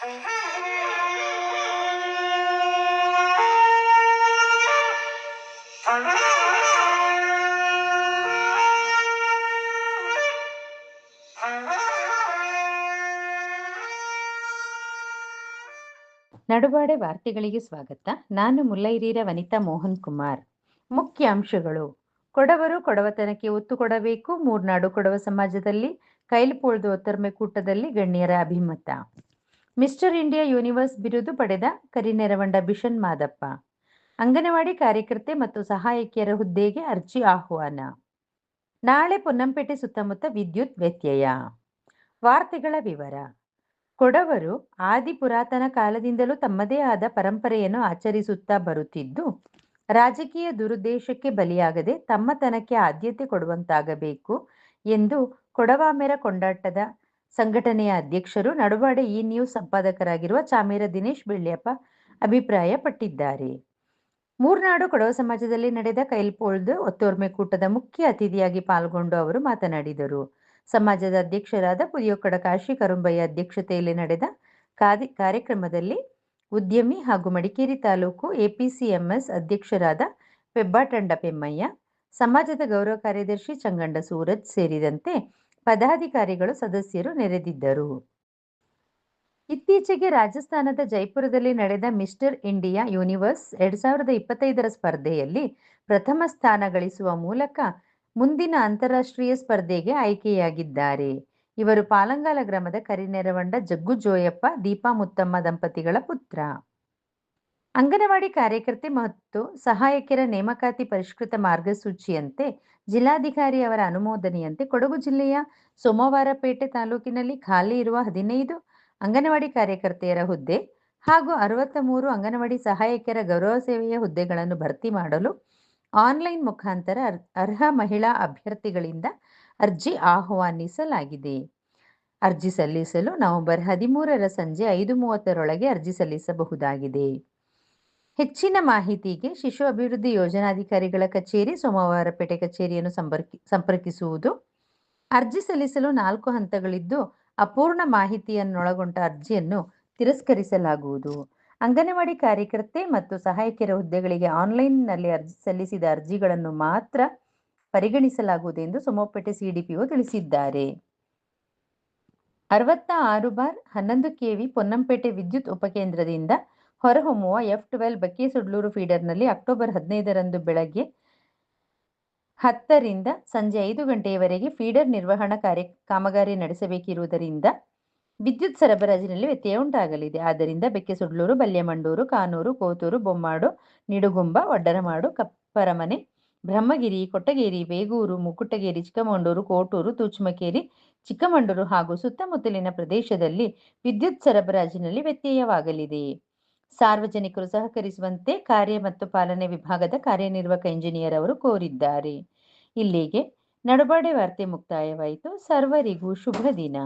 ನಡುಬಾಡೆ ವಾರ್ತೆಗಳಿಗೆ ಸ್ವಾಗತ. ನಾನು ಮುಲ್ಲೈರೀರ ವನಿತಾ ಮೋಹನ್ ಕುಮಾರ್. ಮುಖ್ಯ ಅಂಶಗಳು. ಕೊಡವರು ಕೊಡವತನಕ್ಕೆ ಒತ್ತು ಕೊಡಬೇಕು. ಮೂರ್ನಾಡು ಕೊಡವ ಸಮಾಜದಲ್ಲಿ, ಕೈಲ್ಪೋಳ್ದು ಒತ್ತರ್ಮೆ ಕೂಟದಲ್ಲಿ ಗಣ್ಯರ ಅಭಿಮತ. ಮಿಸ್ಟರ್ ಇಂಡಿಯಾ ಯೂನಿವರ್ಸ್ ಬಿರುದು ಪಡೆದ ಕರಿನೆರವಂಡ ಬಿಷನ್ ಮಾದಪ್ಪ. ಅಂಗನವಾಡಿ ಕಾರ್ಯಕರ್ತೆ ಮತ್ತು ಸಹಾಯಕಿಯರ ಹುದ್ದೆಗೆ ಅರ್ಜಿ ಆಹ್ವಾನ. ನಾಳೆ ಪೊನ್ನಂಪೇಟೆ ಸುತ್ತಮುತ್ತ ವಿದ್ಯುತ್ ವ್ಯತ್ಯಯ. ವಾರ್ತೆಗಳ ವಿವರ. ಕೊಡವರು ಆದಿ ಪುರಾತನ ಕಾಲದಿಂದಲೂ ತಮ್ಮದೇ ಆದ ಪರಂಪರೆಯನ್ನು ಆಚರಿಸುತ್ತಾ ಬರುತ್ತಿದ್ದು, ರಾಜಕೀಯ ದುರುದ್ದೇಶಕ್ಕೆ ಬಲಿಯಾಗದೆ ತಮ್ಮತನಕ್ಕೆ ಆದ್ಯತೆ ಕೊಡುವಂತಾಗಬೇಕು ಎಂದು ಕೊಡವಾಮೆರ ಕೊಂಡಾಟದ ಸಂಘಟನೆಯ ಅಧ್ಯಕ್ಷರು ನಡುವಾಡೆ ಈ ನ್ಯೂಸ್ ಸಂಪಾದಕರಾಗಿರುವ ಚಾಮೀರ ದಿನೇಶ್ ಬೆಳ್ಳಿಯಪ್ಪ ಅಭಿಪ್ರಾಯಪಟ್ಟಿದ್ದಾರೆ. ಮೂರ್ನಾಡು ಕೊಡವ ಸಮಾಜದಲ್ಲಿ ನಡೆದ ಕೈಲ್ಪೋಳ್ದು ಒತ್ತೋರ್ಮೆ ಕೂಟದ ಮುಖ್ಯ ಅತಿಥಿಯಾಗಿ ಪಾಲ್ಗೊಂಡು ಅವರು ಮಾತನಾಡಿದರು. ಸಮಾಜದ ಅಧ್ಯಕ್ಷರಾದ ಪುದಿಯೊಕ್ಕಡ ಕಾಶಿ ಕರುಂಬಯ್ಯ ಅಧ್ಯಕ್ಷತೆಯಲ್ಲಿ ನಡೆದ ಕಾದಿ ಕಾರ್ಯಕ್ರಮದಲ್ಲಿ ಉದ್ಯಮಿ ಹಾಗೂ ಮಡಿಕೇರಿ ತಾಲೂಕು ಎಪಿಸಿಎಂಎಸ್ ಅಧ್ಯಕ್ಷರಾದ ಪೆಬ್ಬಾಟಂಡ ಪೆಮ್ಮಯ್ಯ, ಸಮಾಜದ ಗೌರವ ಕಾರ್ಯದರ್ಶಿ ಚಂಗಂಡ ಸೂರಜ್ ಸೇರಿದಂತೆ ಪದಾಧಿಕಾರಿಗಳು ಸದಸ್ಯರು ನೆರೆದಿದ್ದರು. ಇತ್ತೀಚೆಗೆ ರಾಜಸ್ಥಾನದ ಜೈಪುರದಲ್ಲಿ ನಡೆದ ಮಿಸ್ಟರ್ ಇಂಡಿಯಾ ಯೂನಿವರ್ಸ್ ಎರಡ್ ಸಾವಿರದ ಇಪ್ಪತ್ತೈದರ ಸ್ಪರ್ಧೆಯಲ್ಲಿ ಪ್ರಥಮ ಸ್ಥಾನ ಗಳಿಸುವ ಮೂಲಕ ಮುಂದಿನ ಅಂತಾರಾಷ್ಟ್ರೀಯ ಸ್ಪರ್ಧೆಗೆ ಆಯ್ಕೆಯಾಗಿದ್ದಾರೆ. ಇವರು ಪಾಲಂಗಾಲ ಗ್ರಾಮದ ಕರಿನೆರವಂಡ ಜಗ್ಗು ಜೋಯಪ್ಪ, ದೀಪಾ ಮುತ್ತಮ್ಮ ದಂಪತಿಗಳ ಪುತ್ರ. ಅಂಗನವಾಡಿ ಕಾರ್ಯಕರ್ತೆ ಮತ್ತು ಸಹಾಯಕಿಯರ ನೇಮಕಾತಿ ಪರಿಷ್ಕೃತ ಮಾರ್ಗಸೂಚಿಯಂತೆ ಜಿಲ್ಲಾಧಿಕಾರಿ ಅವರ ಅನುಮೋದನೆಯಂತೆ ಕೊಡಗು ಜಿಲ್ಲೆಯ ಸೋಮವಾರಪೇಟೆ ತಾಲೂಕಿನಲ್ಲಿ ಖಾಲಿ ಇರುವ ಹದಿನೈದು ಅಂಗನವಾಡಿ ಕಾರ್ಯಕರ್ತೆಯರ ಹುದ್ದೆ ಹಾಗೂ ಅರವತ್ತ ಮೂರು ಅಂಗನವಾಡಿ ಸಹಾಯಕರ ಗೌರವ ಸೇವೆಯ ಹುದ್ದೆಗಳನ್ನು ಭರ್ತಿ ಮಾಡಲು ಆನ್ಲೈನ್ ಮುಖಾಂತರ ಅರ್ಹ ಮಹಿಳಾ ಅಭ್ಯರ್ಥಿಗಳಿಂದ ಅರ್ಜಿ ಆಹ್ವಾನಿಸಲಾಗಿದೆ. ಅರ್ಜಿ ಸಲ್ಲಿಸಲು ನವೆಂಬರ್ ಹದಿಮೂರರ ಸಂಜೆ ಐದು ಮೂವತ್ತರೊಳಗೆ ಅರ್ಜಿ ಸಲ್ಲಿಸಬಹುದಾಗಿದೆ. ಹೆಚ್ಚಿನ ಮಾಹಿತಿಗೆ ಶಿಶು ಅಭಿವೃದ್ಧಿ ಯೋಜನಾಧಿಕಾರಿಗಳ ಕಚೇರಿ ಸೋಮವಾರಪೇಟೆ ಕಚೇರಿಯನ್ನು ಸಂಪರ್ಕಿ, ಸಂಪರ್ಕಿಸುವುದು. ಅರ್ಜಿ ಸಲ್ಲಿಸಲು ನಾಲ್ಕು ಹಂತಗಳಿದ್ದು, ಅಪೂರ್ಣ ಮಾಹಿತಿಯನ್ನೊಳಗೊಂಡ ಅರ್ಜಿಯನ್ನು ತಿರಸ್ಕರಿಸಲಾಗುವುದು. ಅಂಗನವಾಡಿ ಕಾರ್ಯಕರ್ತೆ ಮತ್ತು ಸಹಾಯಕಿಯರ ಹುದ್ದೆಗಳಿಗೆ ಆನ್ಲೈನ್ನಲ್ಲಿ ಅರ್ಜಿ ಸಲ್ಲಿಸಿದ ಅರ್ಜಿಗಳನ್ನು ಮಾತ್ರ ಪರಿಗಣಿಸಲಾಗುವುದು ಎಂದು ಸೋಮಪೇಟೆ ಸಿಡಿಪಿಒ ತಿಳಿಸಿದ್ದಾರೆ. ಅರವತ್ತ ಆರು ಬಾರ್ ಹನ್ನೊಂದು ಕೆವಿ ಪೊನ್ನಂಪೇಟೆ ವಿದ್ಯುತ್ ಉಪಕೇಂದ್ರದಿಂದ ಹೊರಹೊಮ್ಮುವ ಎಫ್ ಟ್ವೆಲ್ ಬಕ್ಕೇಸುಡ್ಲೂರು ಫೀಡರ್ನಲ್ಲಿ ಅಕ್ಟೋಬರ್ ಹದಿನೈದರಂದು ಬೆಳಗ್ಗೆ ಹತ್ತರಿಂದ ಸಂಜೆ ಐದು ಗಂಟೆಯವರೆಗೆ ಫೀಡರ್ ನಿರ್ವಹಣಾ ಕಾರ್ಯ ಕಾಮಗಾರಿ ನಡೆಸಬೇಕಿರುವುದರಿಂದ ವಿದ್ಯುತ್ ಸರಬರಾಜಿನಲ್ಲಿ ವ್ಯತ್ಯಯ ಉಂಟಾಗಲಿದೆ. ಆದ್ದರಿಂದ ಬೆಕ್ಕೆಸುಡ್ಲೂರು ಬಲ್ಯಮಂಡೂರು ಕಾನೂರು ಕೋತೂರು ಬೊಮ್ಮಾಡು ನಿಡುಗುಂಬ ಒಡ್ಡರಮಾಡು ಕಪ್ಪರಮನೆ ಬ್ರಹ್ಮಗಿರಿ ಕೊಟ್ಟಗೇರಿ ಬೇಗೂರು ಮುಕುಟಗೇರಿ ಚಿಕ್ಕಮಂಡೂರು ಕೋಟೂರು ತೂಚಮಕೇರಿ ಚಿಕ್ಕಮಂಡೂರು ಹಾಗೂ ಸುತ್ತಮುತ್ತಲಿನ ಪ್ರದೇಶದಲ್ಲಿ ವಿದ್ಯುತ್ ಸರಬರಾಜಿನಲ್ಲಿ ವ್ಯತ್ಯಯವಾಗಲಿದೆ. ಸಾರ್ವಜನಿಕರು ಸಹಕರಿಸುವಂತೆ ಕಾರ್ಯ ಮತ್ತು ಪಾಲನೆ ವಿಭಾಗದ ಕಾರ್ಯನಿರ್ವಾಹಕ ಇಂಜಿನಿಯರ್ ಅವರು ಕೋರಿದ್ದಾರೆ. ಇಲ್ಲಿಗೆ ನಡುಬಾಡೆ ವಾರ್ತೆ ಮುಕ್ತಾಯವಾಯಿತು. ಸರ್ವರಿಗೂ ಶುಭ ದಿನ.